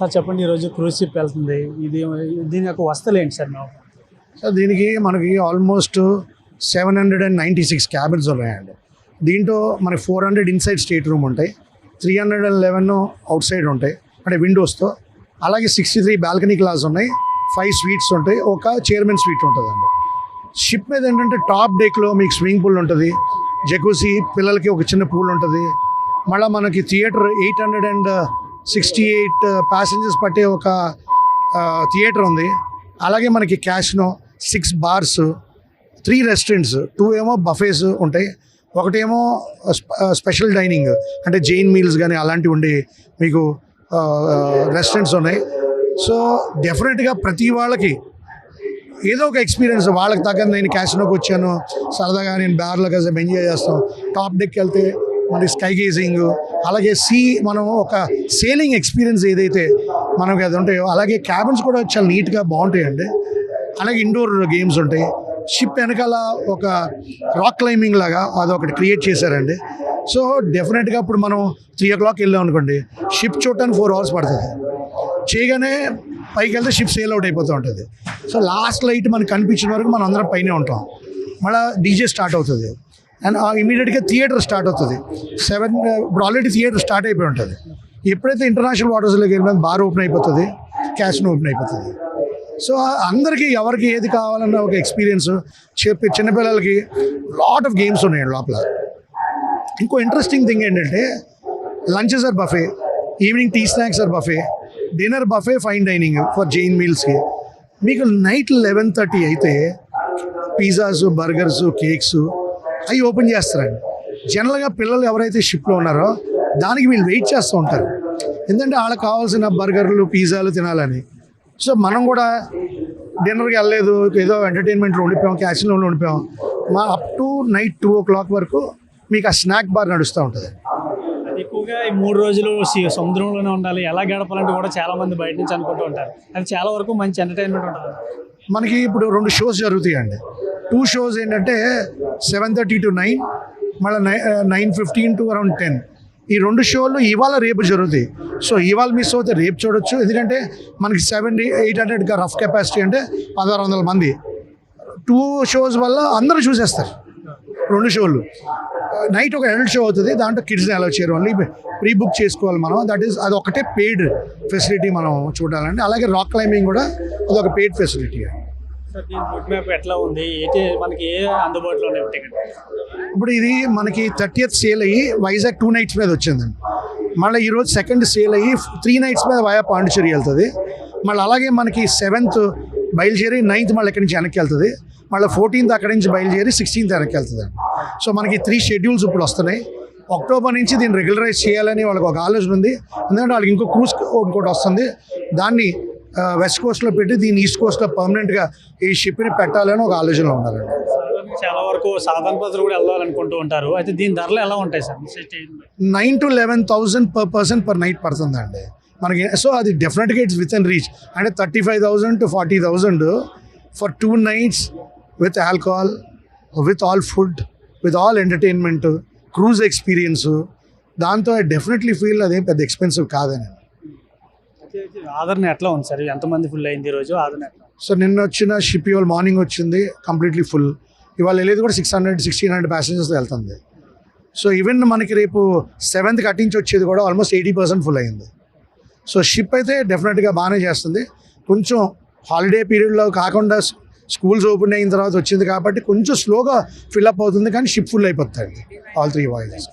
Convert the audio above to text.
Sir చెప్పండి ఈరోజు cruise ship వెళ్తుంది. ఇది దీని యొక్క వస్తువులు ఏంటి సార్ మేము సో దీనికి మనకి almost seven hundred and ninety six cabins ఉన్నాయండి. దీంట్లో మనకి four hundred inside state room ఉంటాయి. Three hundred and eleven outside ఉంటాయి. అంటే విండోస్తో అలాగే సిక్స్టీ త్రీ బాల్కనీ క్లాస్ ఉన్నాయి. ఫైవ్ స్వీట్స్ ఉంటాయి. ఒక చైర్మన్ స్వీట్ ఉంటుందండి. షిప్ మీద ఏంటంటే టాప్ డెక్లో మీకు స్విమ్మింగ్ పూల్ ఉంటుంది. జకూసి పిల్లలకి ఒక చిన్న పూల్ ఉంటుంది. మళ్ళీ మనకి theatre eight hundred and sixty eight uh, passengers పట్టే ఒక uh, థియేటర్ ఉంది. అలాగే మనకి casino six bars three restaurants two ఏమో బఫేస్ ఉంటాయి. ఒకటేమో స్ప- స్పెషల్ డైనింగ్ అంటే జైన్ మీల్స్ కానీ అలాంటివి ఉండే మీకు uh, రెస్టారెంట్స్ ఉన్నాయి. సో డెఫినెట్గా ప్రతి వాళ్ళకి ఏదో ఒక ఎక్స్పీరియన్స్ వాళ్ళకి తగ్గ నేను క్యాసినోకి వచ్చాను సరదాగా నేను బ్యార్లో కలిసి ఎంజాయ్ చేస్తాం. టాప్ డెక్కి వెళ్తే మనకి స్కై గేజింగ్ అలాగే సీ మనం ఒక సేలింగ్ ఎక్స్పీరియన్స్ ఏదైతే మనకి అది ఉంటాయో అలాగే క్యాబిన్స్ కూడా చాలా నీట్గా బాగుంటాయండి. అలాగే ఇండోర్ గేమ్స్ ఉంటాయి. షిప్ వెనకాల ఒక రాక్ క్లైంబింగ్ లాగా అదొకటి క్రియేట్ చేశారండి. సో డెఫినెట్గా ఇప్పుడు మనం త్రీ ఓ క్లాక్ వెళ్ళాం అనుకోండి షిప్ చూడటానికి ఫోర్ అవర్స్ పడుతుంది. చేయగానే పైకి వెళ్తే షిప్ సేల్ అవుట్ అయిపోతూ ఉంటుంది. సో లాస్ట్ లైట్ మనకు కనిపించిన వరకు మనం అందరం పైనే ఉంటాం. మళ్ళీ డీజే స్టార్ట్ అవుతుంది. అండ్ ఇమీడియట్గా థియేటర్ స్టార్ట్ అవుతుంది. సెవెన్ ఇప్పుడు ఆల్రెడీ థియేటర్ స్టార్ట్ అయిపోయి ఉంటుంది. ఎప్పుడైతే ఇంటర్నేషనల్ వాటర్స్లోకి వెళ్ళిన బార్ ఓపెన్ అయిపోతుంది క్యాష్ను ఓపెన్ అయిపోతుంది. సో అందరికీ ఎవరికి ఏది కావాలన్న ఒక ఎక్స్పీరియన్స్ చెప్పి చిన్నపిల్లలకి లాట్ ఆఫ్ గేమ్స్ ఉన్నాయండి లోపల. ఇంకో ఇంట్రెస్టింగ్ థింగ్ ఏంటంటే lunches or buffet evening tea snacks or buffet dinner buffet fine dining for Jain మీల్స్కి మీకు నైట్ లెవెన్ థర్టీ అయితే పిజ్జాస్ బర్గర్స్ కేక్స్ అవి ఓపెన్ చేస్తారండి. జనరల్గా పిల్లలు ఎవరైతే షిప్లో ఉన్నారో దానికి వీళ్ళు వెయిట్ చేస్తూ ఉంటారు. ఎందుకంటే వాళ్ళకి కావాల్సిన బర్గర్లు పిజ్జాలు తినాలని. సో మనం కూడా డిన్నర్కి వెళ్ళలేదు ఏదో ఎంటర్టైన్మెంట్లో ఉండిపోయాం క్యాసిన్లో ఉండిపోయాం. మా up to night two o'clock వరకు మీకు ఆ స్నాక్ బార్ నడుస్తూ ఉంటుంది. ఎక్కువగా ఈ మూడు రోజులు సముద్రంలోనే ఉండాలి. ఎలా గడపాలంటే కూడా చాలా మంది బయట నుంచి అనుకుంటూ ఉంటారు. అది చాలా వరకు మంచి ఎంటర్టైన్మెంట్ ఉంటుంది. మనకి ఇప్పుడు రెండు షోస్ జరుగుతాయండి. టూ షోస్ ఏంటంటే సెవెన్ థర్టీ టు నైన్ మళ్ళీ nine nine fifteen to around ten ఈ రెండు షోలు ఇవాళ రేపు జరుగుతాయి. సో ఇవాళ మిస్ అవుతే రేపు చూడొచ్చు. ఎందుకంటే మనకి సెవెన్ ఎయిట్ హండ్రెడ్గా రఫ్ కెపాసిటీ అంటే పదహారు వందల మంది. టూ షోస్ వల్ల అందరూ చూసేస్తారు. రెండు షోలు. Uh, నైట్ ఒక అడల్ట్ షో అవుతుంది. దాంట్లో కిడ్స్ని అలౌ చేయరు. ఓన్లీ ప్రీ బుక్ చేసుకోవాలి మనం. దట్ ఈస్ అది ఒకటే పెయిడ్ ఫెసిలిటీ మనం చూడాలండి అలాగే రాక్ క్లైంబింగ్ కూడా అది ఒక పెయిడ్ ఫెసిలిటీ మ్యాప్ ఎట్లా ఉంది? ఏంటి మనకి ఏ అందుబాటులో ఉన్నాయి టికెట్ ఇప్పుడు ఇది మనకి థర్టీయత్ సేల్ అయ్యి వైజాగ్ టూ నైట్స్ మీద వచ్చిందండి. మళ్ళీ ఈరోజు సెకండ్ సేల్ అయ్యి త్రీ నైట్స్ మీద వయా పాండిచేరి వెళ్తుంది. మళ్ళీ అలాగే మనకి సెవెంత్ బయలుదేరి నైన్త్ మళ్ళీ ఇక్కడి నుంచి వెనక్కి వెళ్తుంది. మళ్ళీ ఫోర్టీన్త్ అక్కడి నుంచి బయలుదేరి సిక్స్టీన్త్ వెనక్కి వెళ్తుంది. సో మనకి త్రీ షెడ్యూల్స్ ఇప్పుడు వస్తున్నాయి. అక్టోబర్ నుంచి దీన్ని రెగ్యులరైజ్ చేయాలని వాళ్ళకి ఒక ఆలోచన ఉంది. ఎందుకంటే వాళ్ళకి ఇంకో క్రూజ్ ఇంకోటి వస్తుంది. దాన్ని వెస్ట్ కోస్ట్లో పెట్టి దీన్ని ఈస్ట్ కోస్ట్లో పర్మనెంట్గా ఈ షిప్ని పెట్టాలని ఒక ఆలోచనలో ఉన్నారండి. చాలా వరకు సాధారణ ప్రజలు కూడా వెళ్ళాలనుకుంటూ ఉంటారు. అయితే దీని ధరలు ఎలా ఉంటాయి sir? Nine to eleven thousand per person per night పడుతుందండి. మనకి సో అది డెఫినెట్గా ఇట్స్ విత్ ఇన్ రీచ్ అంటే thirty five thousand to forty thousand for two nights with alcohol with all food with all entertainment cruise experience దాంతో I definitely feel అదేం పెద్ద expensive కాదని ఆదరణ ఎట్లా ఉంది సార్? ఎంతమంది ఫుల్ అయింది ఈ రోజు ఆదరణ ఎట్లా సో నిన్న వచ్చిన షిప్ ఇవాళ మార్నింగ్ వచ్చింది కంప్లీట్లీ ఫుల్ ఇవాళ వెళ్ళేది కూడా six hundred sixteen hundred passengers వెళ్తుంది. సో ఈవెన్ మనకి రేపు సెవెంత్ కట్టించి వచ్చేది కూడా ఆల్మోస్ట్ ఎయిటీ పర్సెంట్ ఫుల్ అయింది సో షిప్ అయితే డెఫినెట్గా బాగానే చేస్తుంది. కొంచెం హాలిడే పీరియడ్లో కాకుండా స్కూల్స్ ఓపెన్ అయిన తర్వాత వచ్చింది కాబట్టి కొంచెం స్లోగా ఫిల్అప్ అవుతుంది కానీ షిప్ ఫుల్ అయిపోతుంది. All three voyages